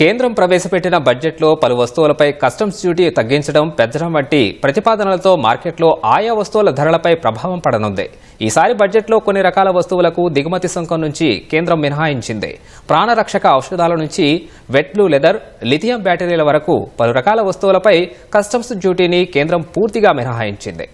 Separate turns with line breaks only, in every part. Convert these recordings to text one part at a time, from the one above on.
కేంద్రం ప్రవేశపెట్టిన బడ్జెట్లో పలు వస్తువులపై కస్టమ్స్ డ్యూటీ తగ్గించడం పెంచడం వంటి ప్రతిపాదనలతో మార్కెట్లో ఆయా వస్తువుల ధరలపై ప్రభావం పడనుంది. ఈసారి బడ్జెట్లో కొన్ని రకాల వస్తువులకు దిగుమతి సుంకం నుంచి కేంద్రం మినహాయించింది. ప్రాణరక్షక ఔషధాల నుంచి వెట్ బ్లూ లెదర్ లిథియం బ్యాటరీల వరకు పలు రకాల వస్తువులపై కస్టమ్స్ డ్యూటీని కేంద్రం పూర్తిగా మినహాయించింది.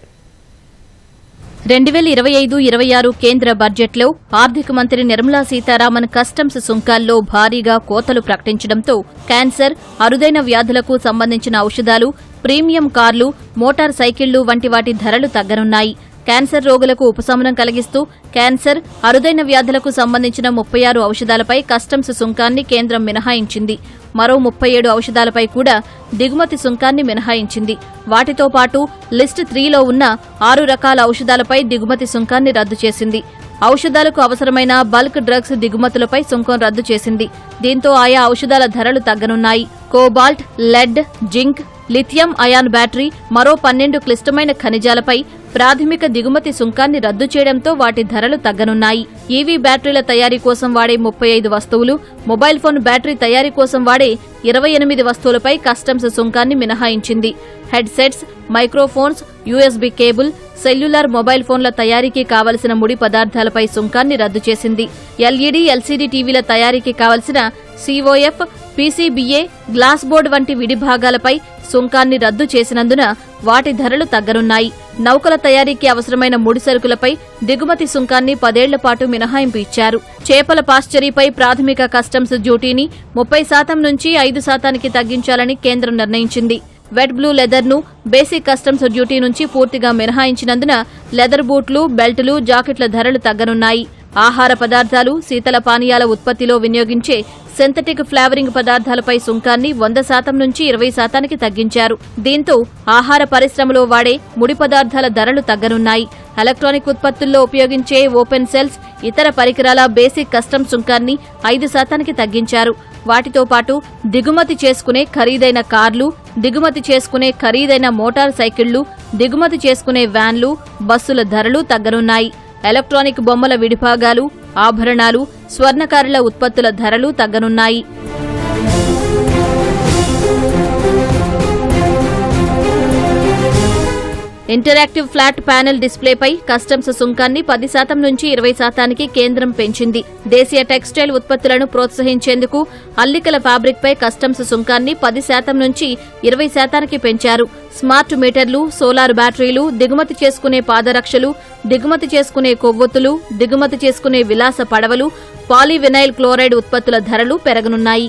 రెండు వేల ఇరవై ఐదు ఇరవై ఆరు కేంద్ర బడ్జెట్లో ఆర్థిక మంత్రి నిర్మలా సీతారామన్ కస్టమ్స్ సుంకాల్లో భారీగా కోతలు ప్రకటించడంతో క్యాన్సర్ అరుదైన వ్యాధులకు సంబంధించిన ఔషధాలు ప్రీమియం కార్లు మోటార్ సైకిళ్ళు వంటి వాటి ధరలు తగ్గనున్నాయి. క్యాన్సర్ రోగులకు ఉపశమనం కలిగిస్తూ క్యాన్సర్ అరుదైన వ్యాధులకు సంబంధించిన ముప్పై ఆరు ఔషధాలపై కస్టమ్స్ సుంకాన్ని కేంద్రం మినహాయించింది. మరో ముప్పై ఏడు ఔషధాలపై కూడా దిగుమతి సుంకాన్ని మినహాయించింది. వాటితో పాటు లిస్ట్ త్రీలో ఉన్న ఆరు రకాల ఔషధాలపై దిగుమతి సుంకాన్ని రద్దు చేసింది. ఔషధాలకు అవసరమైన బల్క్ డ్రగ్స్ దిగుమతులపై సుంకం రద్దు చేసింది. దీంతో ఆయా ఔషధాల ధరలు తగ్గనున్నాయి. Cobalt lead zinc lithium ion battery మరో పన్నెండు క్లిష్టమైన ఖనిజాలపై ప్రాథమిక దిగుమతి సుంకాన్ని రద్దు చేయడంతో వాటి ధరలు తగ్గనున్నాయి. ఈవీ బ్యాటరీల తయారీ కోసం వాడే ముప్పై ఐదు వస్తువులు మొబైల్ ఫోన్ బ్యాటరీ తయారీ కోసం వాడే ఇరవై ఎనిమిది వస్తువులపై కస్టమ్స్ సుంకాన్ని మినహాయించింది. Headsets microphones USB cable cellular mobile ఫోన్ల తయారీకి కావలసిన ముడి పదార్థాలపై సుంకాన్ని రద్దు చేసింది. ఎల్ఈడీ ఎల్సీడీ టీవీల తయారీకి కావలసిన సీఓఎఫ్ పీసీబీఏ గ్లాస్ బోర్డ్ వంటి విడిభాగాలపై సుంకాన్ని రద్దు చేసినందున వాటి ధరలు తగ్గనున్నాయి. నౌకల తయారీకి అవసరమైన ముడి సరుకులపై దిగుమతి సుంకాన్ని పదేళ్ళ పాటు మినహాయింపు ఇచ్చారు. చేపల పాశ్చరీపై ప్రాథమిక కస్టమ్స్ డ్యూటీని ముప్పై శాతం నుంచి ఐదు శాతానికి తగ్గించాలని కేంద్రం నిర్ణయించింది. వెట్ బ్లూ లెదర్ను బేసిక్ కస్టమ్స్ డ్యూటీ నుంచి పూర్తిగా మినహాయించినందున లెదర్ బూట్లు బెల్టులు జాకెట్ల ధరలు తగ్గనున్నాయి. ఆహార పదార్థాలు శీతల పానీయాల ఉత్పత్తిలో వినియోగించే సింథటిక్ ఫ్లేవరింగ్ పదార్థాలపై సుంకాన్ని వంద శాతం నుంచి ఇరవై శాతానికి తగ్గించారు. దీంతో ఆహార పరిశ్రమలో వాడే ముడి పదార్థాల ధరలు తగ్గనున్నాయి. ఎలక్ట్రానిక్ ఉత్పత్తుల్లో ఉపయోగించే ఓపెన్ సెల్స్ ఇతర పరికరాల బేసిక్ కస్టమ్ సుంకాన్ని ఐదు శాతానికి తగ్గించారు. వాటితో పాటు దిగుమతి చేసుకునే ఖరీదైన కార్లు దిగుమతి చేసుకునే ఖరీదైన మోటార్ సైకిళ్ళు దిగుమతి చేసుకునే వ్యాన్లు బస్సుల ధరలు తగ్గనున్నాయి. ఎలక్ట్రానిక్ బొమ్మల విడిభాగాలు ఆభరణాలు స్వర్ణకారుల ఉత్పత్తుల ధరలు తగ్గనున్నాయి. ఇంటరాక్టివ్ ఫ్లాట్ ప్యానెల్ డిస్ప్లేపై కస్టమ్స్ సుంకాన్ని పది శాతం నుంచి ఇరవై శాతానికి కేంద్రం పెంచింది. దేశీయ టెక్స్టైల్ ఉత్పత్తులను ప్రోత్సహించేందుకు అల్లికల ఫ్యాబ్రిక్పై కస్టమ్స్ సుంకాన్ని పది శాతం నుంచి ఇరవై శాతానికి పెంచారు. స్మార్ట్ మీటర్లు సోలార్ బ్యాటరీలు దిగుమతి చేసుకునే పాదరక్షలు దిగుమతి చేసుకునే కొవ్వొత్తులు దిగుమతి చేసుకునే విలాస పడవలు పాలీవినైల్ క్లోరైడ్ ఉత్పత్తుల ధరలు పెరగనున్నాయి.